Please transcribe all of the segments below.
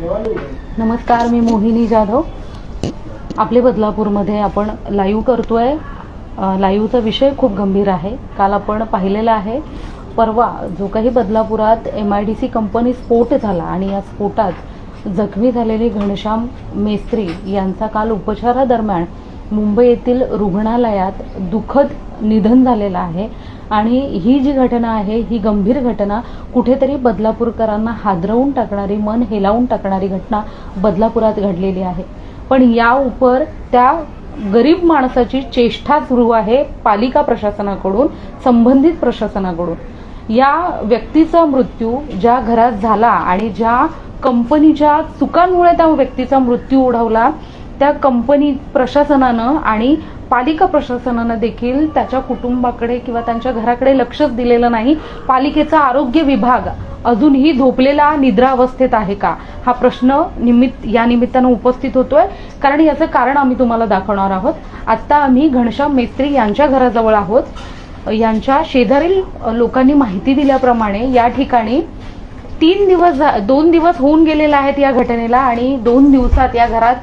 नमस्कार मी मोहिनी जाधव. आपले बदलापूरमध्ये आपण लाईव्ह करतोय. लाईव्हचा विषय खूप गंभीर आहे. काल आपण पाहिलेला आहे परवा जो काही बदलापुरात M I D C company स्फोट झाला आणि या स्फोटात जखमी झालेले घनश्याम मेस्त्री यांचा काल उपचारादरम्यान मुंबई येथील रुग्णालयात दुःखद निधन झालेलं आहे आणि ही जी घटना आहे ही गंभीर घटना कुठेतरी बदलापूरकरांना हादरवून टाकणारी मन हेलावून टाकणारी घटना बदलापुरात घडलेली आहे. पण या उपर त्या गरीब माणसाची चेष्टा सुरू आहे पालिका प्रशासनाकडून संबंधित प्रशासनाकडून. या व्यक्तीचा मृत्यू ज्या घरात झाला आणि ज्या कंपनीच्या चुकांमुळे त्या व्यक्तीचा मृत्यू ओढवला त्या कंपनी प्रशासनानं आणि पालिका प्रशासनानं देखील त्याच्या कुटुंबाकडे किंवा त्यांच्या घराकडे लक्षच दिलेलं नाही. पालिकेचा आरोग्य विभाग अजूनही झोपलेला निद्रा अवस्थेत आहे का? हा प्रश्न निमित्त या निमित्तानं उपस्थित होतोय. कारण याचं कारण आम्ही तुम्हाला दाखवणार आहोत. आत्ता आम्ही घनश्याम मेस्त्री यांच्या घराजवळ आहोत. यांच्या शेजारील लोकांनी माहिती दिल्याप्रमाणे या ठिकाणी तीन दिवस झा- दोन दिवस होऊन गेलेले आहेत या घटनेला आणि दोन दिवसात या घरात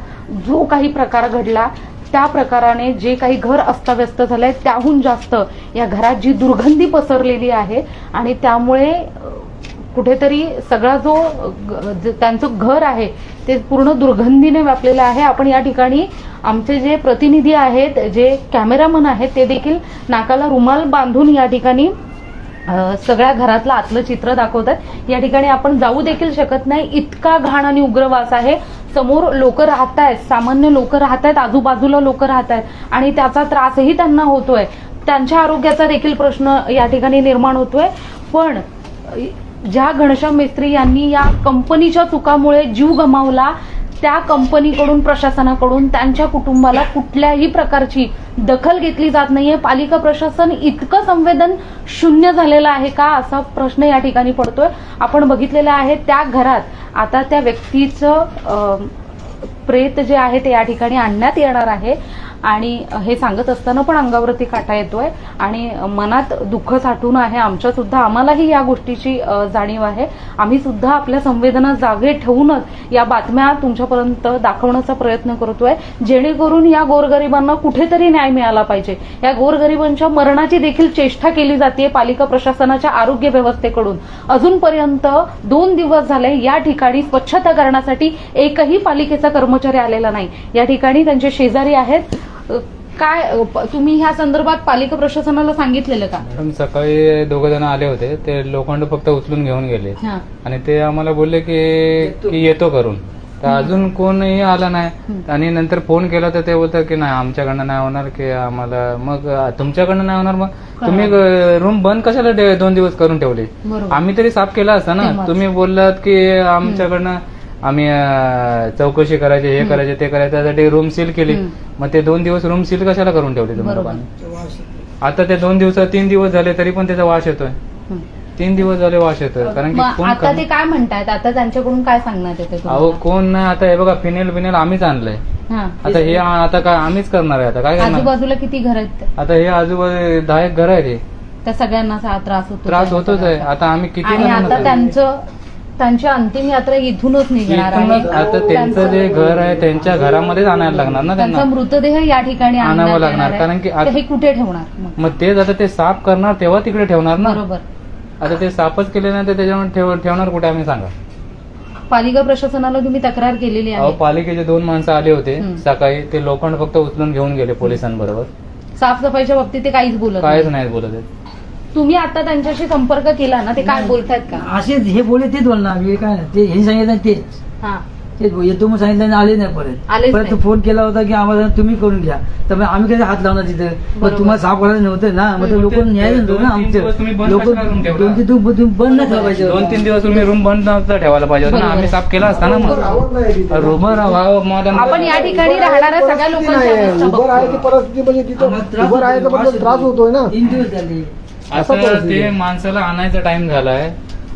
जो काही प्रकार घडला त्या प्रकाराने जे काही घर अस्ताव्यस्त झालंय त्याहून जास्त या घरात जी दुर्गंधी पसरलेली आहे आणि त्यामुळे कुठेतरी सगळा जो ग- ज- त्यांचं घर आहे ते पूर्ण दुर्गंधीने व्यापलेलं आहे. आपण या ठिकाणी आमचे जे प्रतिनिधी आहेत जे कॅमेरामन आहेत ते देखील नाकाला रुमाल बांधून या ठिकाणी सगळ्या घरातलं आतलं चित्र दाखवतात. या ठिकाणी आपण जाऊ देखील शकत नाही. इतका घाण आणि उग्र वास आहे. समोर लोक राहत आहेत सामान्य लोक राहत आहेत आजूबाजूला लोक राहत आहेत आणि त्याचा त्रासही त्यांना होतोय. त्यांच्या आरोग्याचा देखील प्रश्न या ठिकाणी निर्माण होतोय. पण ज्या घनश्याम मिस्त्री यांनी या कंपनीच्या चुकामुळे जीव गमावला त्या कंपनीकडून प्रशासनाकडून त्यांच्या कुटुंबाला कुठल्याही प्रकारची दखल घेतली जात नाहीये. पालिका प्रशासन इतकं संवेदन शून्य झालेलं आहे का असा प्रश्न या ठिकाणी पडतोय. आपण बघितलेलं आहे त्या घरात आता त्या व्यक्तीचं प्रेत जे आहे ते या ठिकाणी आणण्यात येणार आहे. आणि हे सांगत असताना पण अंगावरती काटा येतोय आणि मनात दुःख साठून आहे. आमच्या सुद्धा आम्हालाही या गोष्टीची जाणीव आहे. आम्ही सुद्धा आपल्या संवेदना जागे ठेवूनच या बातम्या तुमच्यापर्यंत दाखवण्याचा प्रयत्न करतोय. जेणेकरून या गोरगरिबांना कुठेतरी न्याय मिळाला पाहिजे. या गोरगरिबांच्या मरणाची देखील चेष्टा केली जाते पालिका प्रशासनाच्या आरोग्य व्यवस्थेकडून. अजूनपर्यंत दोन दिवस झाले या ठिकाणी स्वच्छता करण्यासाठी एकही पालिकेचा कर्मचारी आलेला नाही. या ठिकाणी त्यांचे शेजारी आहेत. काय तुम्ही ह्या संदर्भात पालिका प्रशासनाला सांगितलेलं का? मॅडम सकाळी दोघ जण आले होते. ते लोखंड फक्त उचलून घेऊन गेले. हा. आणि ते आम्हाला बोलले की की येतो करून तर अजून कोणही आला नाही. आणि नंतर फोन केला तर ते बोलतात की नाही आमच्याकडनं नाही होणार की आम्हाला. मग अ, तुमच्याकडनं नाही होणार मग? तुम्ही रूम बंद कशाला दोन दिवस करून ठेवले? बरोबर. आम्ही तरी साफ केला असता ना. तेव्हाच. तुम्ही बोललात की आमच्याकडनं आम्ही चौकशी करायची हे करायचे ते करायचे त्यासाठी रूम सील केली. मग ते दोन दिवस रूम सील कशाला करून ठेवले तुम्ही बरोबर. लोकांनी? आता ते दोन दिवसात तीन दिवस झाले तरी पण त्याचा वास येतोय. तीन दिवस झाले वास येतोय कारण की कोण आता? ते काय म्हणतायत? आता त्यांच्याकडून काय सांगण्यात येते अहो कोण नाही आता हे बघा फिनेल बिनेल आम्हीच आणलंय. आता हे आता काय आम्हीच करणार आहे आता काय आजूबाजूला किती घर आहेत? आता हे आजूबाजू दहा एक घर आहेत त्या सगळ्यांना त्रास होतो त्रास होतोच आहे. आता आम्ही किती आता? त्यांचं त्यांची अंतिम यात्रा इथूनच निघणार आहे. इथूनच आता त्यांचं जे घर आहे त्यांच्या घरामध्येच आणायला लागणार ना त्यांचा त्यांना मृतदेह या ठिकाणी आणावं आणण्यात लागणार, येणार आहे. कारण की तर हे कुठे ठेवणार? मग? मग तेच आता ते साफ करणार तेव्हा तिकडे ठेवणार ना? बरोबर. आता ते साफच केले नाही तर त्याच्यावर ठेव ठेवणार कुठे आम्ही सांगा? पालिका प्रशासनाला तुम्ही तक्रार केलेली अहो आहे पालिकेचे दोन माणसं आले होते हम्म. सकाळी. ते लोखंड फक्त उचलून घेऊन गेले पोलिसांबरोबर. साफसफाईच्या बाबतीत ते काहीच बोलत काहीच नाही नाही बोलत आहेत. तुम्ही आता त्यांच्याशी संपर्क केला ना ते काय बोलतायत का? असेच हे बोलले तेच बोलणार. मी काय नाही. ते हे सांगितलं तेच. हा. तेच बोल- येतो सांगितलं आणि आले नाही परत. आलेच परत नाही. फोन केला होता की आम्हाला तुम्ही करून घ्या. तर मग आम्ही कधी हात लावणार तिथे? बरोबर. मग तुम्हाला साफ करायला नव्हतं ना? मग. लोक न्याय दोन- देतो ना तीन आमचे. दिवस तुम्ही बंद लोक कशाला करून ठेवला? दोन तीन दिवस तुम्ही बंद नाही ठेवायचे दोन तीन दिवस तुम्ही रूम बंद नव्हता ठेवायला पाहिजे होतं ना? बरोबर. आम्ही साफ केला असता ना मग. रूम आपण या ठिकाणी राहणाऱ्या सगळ्या लोकांची अवस्था बघतो. परिस्थिती म्हणजे आम्हाला तिथं त्रास उभं राहायचं होतोय, म्हणजे त्रास होतोय ना. तीन दिवस झाले. आता परिस्थिती ते. माणसाला आणायचा टाइम झालाय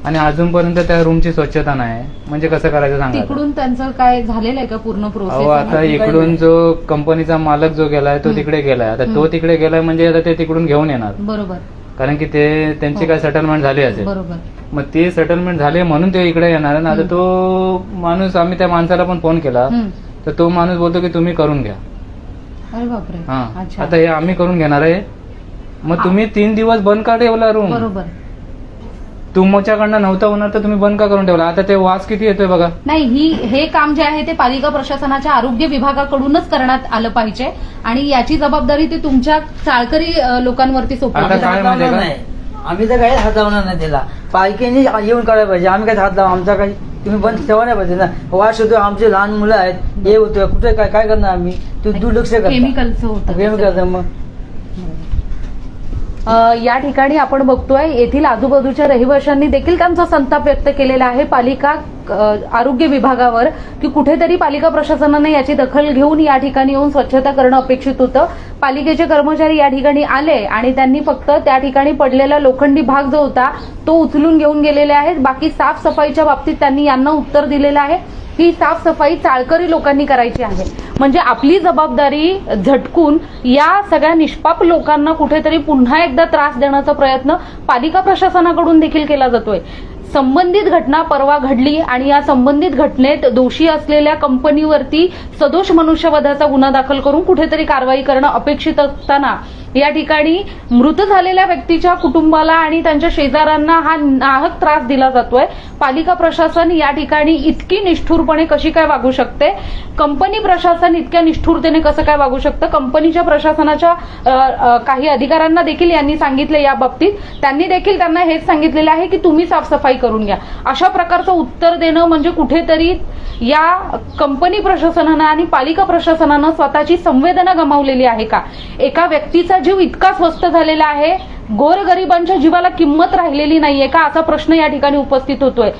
आणि अजूनपर्यंत त्या रूमची स्वच्छता नाही. म्हणजे कसं करायचं सांगा आता. तिकडून त्यांचं काय झालेलं आहे का पूर्ण अहो प्रोसेस आता इकडून जो कंपनीचा मालक जो गेलाय तो तिकडे गेलाय. आता तो तिकडे गेलाय म्हणजे आता ते तिकडून घेऊन येणार. बरोबर. कारण की ते त्यांची काय सेटलमेंट झाली असेल. बरोबर. मग ते सेटलमेंट झाले म्हणून ते इकडे येणार आहे. ना आता तो माणूस आम्ही त्या माणसाला पण फोन केला. हम्म. तर तो माणूस बोलतो की तुम्ही करून घ्या. अरे बापरे. हा. अच्छा. आता हे आम्ही करून घेणार आहे. मग तुम्ही तीन दिवस बंद का ठेवला रूम बरोबर. तुमच्याकडनं नव्हतं होणार तर तुम्ही बंद का करून ठेवला? आता ते वास किती येतोय बघा. नाही ही हे काम जे आहे ते पालिका प्रशासनाच्या आरोग्य विभागाकडूनच करण्यात आलं पाहिजे आणि याची जबाबदारी ते तुमच्या चाळकरी अ, लोकांवरती आता सोपवली काय हात माहितीये लावणार का? नाही. आम्ही तर काही हात लावणार नाही त्याला. पालखीने येऊन करायला पाहिजे. आम्ही काय हात लावा आमचा काही तुम्ही बंद ठेवा नाही पाहिजे ना. वास होतो आमचे लहान मुलं आहेत हे होतं कुठे काय काय करणार आम्ही? तू दुर्लक्ष करता केमिकलचं होतं. केमिकल मग. या ठिकाणी आपण बघतोय येथील आजूबाजूच्या रहिवाशांनी देखील त्यांचा संताप व्यक्त केलेला आहे. पालिका आरोग्य विभागावर की कुठेतरी पालिका प्रशासनाने याची दखल घेऊन या ठिकाणी येऊन स्वच्छता करणं अपेक्षित होतं. पालिकेचे कर्मचारी या ठिकाणी आले आणि त्यांनी फक्त त्या ठिकाणी पडलेला लोखंडी भाग जो होता तो उचलून घेऊन गेलेले आहेत. बाकी साफसफाईच्या बाबतीत त्यांनी यांना उत्तर दिलेलं आहे. ही साफसफाई चाळकरी लोकांनी करायची आहे. म्हणजे आपली जबाबदारी झटकून या सगळ्या निष्पाप लोकांना कुठेतरी पुन्हा एकदा त्रास देण्याचा प्रयत्न पालिका प्रशासनाकडून देखील केला जातोय. संबंधित घटना परवा घडली आणि या संबंधित घटनेत दोषी असलेल्या कंपनीवरती सदोष मनुष्यवधाचा गुन्हा दाखल करून कुठेतरी कारवाई करणं अपेक्षित असताना या ठिकाणी मृत झालेल्या व्यक्तीच्या कुटुंबाला आणि त्यांच्या शेजाऱ्यांना हा नाहक त्रास दिला जातोय. पालिका प्रशासन या ठिकाणी इतकी निष्ठुरपणे कशी काय वागू शकते? कंपनी प्रशासन इतक्या निष्ठुरतेने कसं काय वागू शकतं? कंपनीच्या प्रशासनाच्या काही अधिकाऱ्यांना देखील यांनी सांगितले या बाबतीत. त्यांनी देखील त्यांना हेच सांगितलेलं आहे की तुम्ही साफसफाई करून घ्या. अशा प्रकारचं उत्तर देणं म्हणजे कुठेतरी या कंपनी प्रशासनानं आणि पालिका प्रशासनानं स्वतःची संवेदना गमावलेली आहे का? एका व्यक्तीचा जीव इतका स्वस्त झालेला आहे गोरगरिबांच्या जीवाला किंमत राहिलेली नाहीये का असा प्रश्न या ठिकाणी उपस्थित होतोय.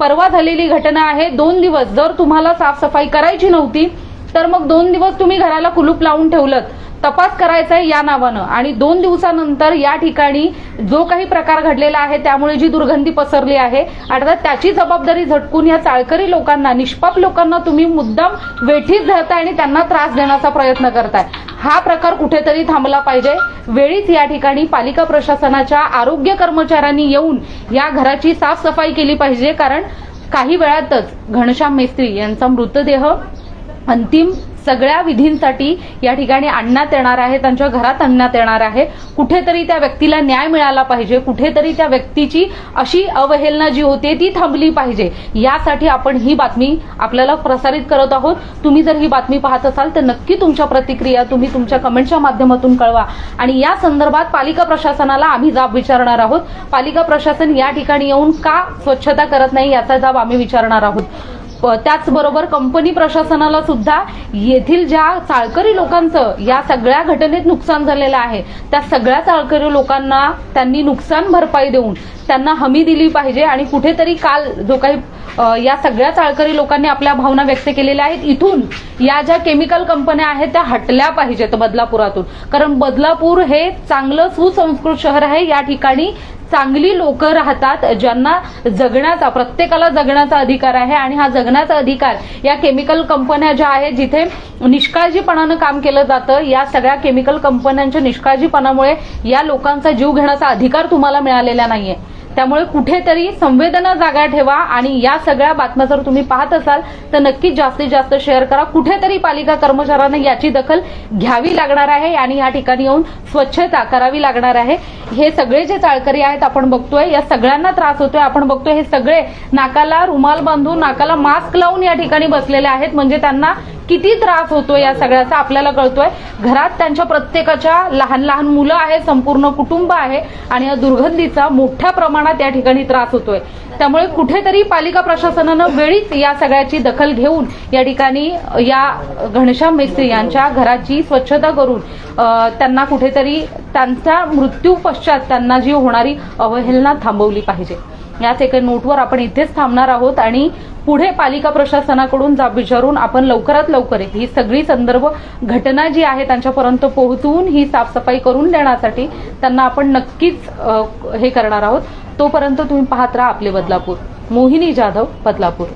परवा झालेली घटना आहे दोन दिवस जर तुम्हाला साफसफाई करायची नव्हती तर मग दोन दिवस तुम्ही घराला कुलूप लावून ठेवलं तपास करायचा आहे या नावानं. आणि दोन दिवसानंतर या ठिकाणी जो काही प्रकार घडलेला आहे त्यामुळे जी दुर्गंधी पसरली आहे अर्थात त्याची जबाबदारी झटकून या चाळकरी लोकांना निष्पाप लोकांना तुम्ही मुद्दाम वेठीत धरताय आणि त्यांना त्रास देण्याचा प्रयत्न करताय. हा प्रकार कुठेतरी थांबला पाहिजे. वेळीच या ठिकाणी पालिका प्रशासनाच्या आरोग्य कर्मचाऱ्यांनी येऊन या घराची साफसफाई केली पाहिजे. कारण काही वेळातच घनश्याम मेस्त्री यांचा मृतदेह अंतिम सगळ्या विधींसाठी या ठिकाणी आणण्यात येणार आहे त्यांच्या घरात आणण्यात येणार आहे. कुठेतरी त्या व्यक्तीला न्याय मिळाला पाहिजे कुठेतरी त्या व्यक्तीची अशी अवहेलना जी होते ती थांबली पाहिजे. यासाठी आपण ही बातमी आपल्याला प्रसारित करत आहोत. तुम्ही जर ही बातमी पाहत असाल तर नक्की तुमच्या प्रतिक्रिया तुम्ही तुमच्या कमेंटच्या माध्यमातून कळवा. आणि या संदर्भात पालिका प्रशासनाला आम्ही जाब विचारणार आहोत. पालिका प्रशासन या ठिकाणी येऊन का स्वच्छता करत नाही याचा जाब आम्ही विचारणार आहोत. त्याचबरोबर कंपनी प्रशासनाला सुद्धा येथील ज्या चाळकरी लोकांचं या सगळ्या घटनेत नुकसान झालेलं आहे त्या सगळ्या चाळकरी लोकांना त्यांनी नुकसान भरपाई देऊन त्यांना हमी दिली पाहिजे आणि कुठेतरी काल जो काही या सगळ्या चाळकरी लोकांनी आपल्या भावना व्यक्त केलेल्या आहेत इथून या ज्या केमिकल कंपन्या आहेत त्या हटल्या पाहिजेत बदलापुरातून. कारण बदलापूर हे चांगलं सुसंस्कृत शहर आहे या ठिकाणी चांगली लोक राहतात ज्यांना जगण्याचा प्रत्येकाला जगण्याचा अधिकार आहे आणि हा जगण्याचा अधिकार या केमिकल कंपन्या ज्या आहेत जिथे निष्काळजीपणानं काम केलं जातं या सगळ्या केमिकल कंपन्यांच्या निष्काळजीपणामुळे या लोकांचा जीव घेण्याचा अधिकार तुम्हाला मिळालेला नाहीये. त्यामुळे कुठेतरी संवेदना जागा ठेवा आणि या सगळ्या बातम्या जर तुम्ही पाहत असाल तर नक्कीच जास्तीत जास्त शेअर करा. कुठेतरी पालिका कर्मचाऱ्यांना याची दखल घ्यावी लागणार आहे आणि या ठिकाणी येऊन स्वच्छता करावी लागणार आहे. हे सगळे जे चाळकरी आहेत आपण बघतोय. या सगळ्यांना त्रास होतोय. आपण बघतोय हे सगळे नाकाला रुमाल बांधून नाकाला मास्क लावून या ठिकाणी बसलेले आहेत. म्हणजे त्यांना किती त्रास होतोय या सगळ्याचा आपल्याला कळतोय. घरात त्यांच्या प्रत्येकाच्या लहान लहान मुलं आहेत संपूर्ण कुटुंब आहे आणि या दुर्गंधीचा मोठ्या प्रमाणात या ठिकाणी त्रास होतोय. त्यामुळे कुठेतरी पालिका प्रशासनानं वेळीच या सगळ्याची दखल घेऊन या ठिकाणी या घनश्याम मेस्त्री यांच्या घराची स्वच्छता करून त्यांना कुठेतरी त्यांचा मृत्यू पश्चात त्यांना जी होणारी अवहेलना थांबवली पाहिजे. याच एका नोटवर आपण इथेच थांबणार आहोत आणि पुढे पालिका प्रशासनाकडून जाब विचारून आपण लवकरात लवकर ही सगळी संदर्भ घटना जी आहे त्यांच्यापर्यंत पोहोचवून ही साफसफाई करून देण्यासाठी त्यांना आपण नक्कीच हे करणार आहोत. तोपर्यंत तुम्ही पाहत राहा आपले बदलापूर. मोहिनी जाधव बदलापूर.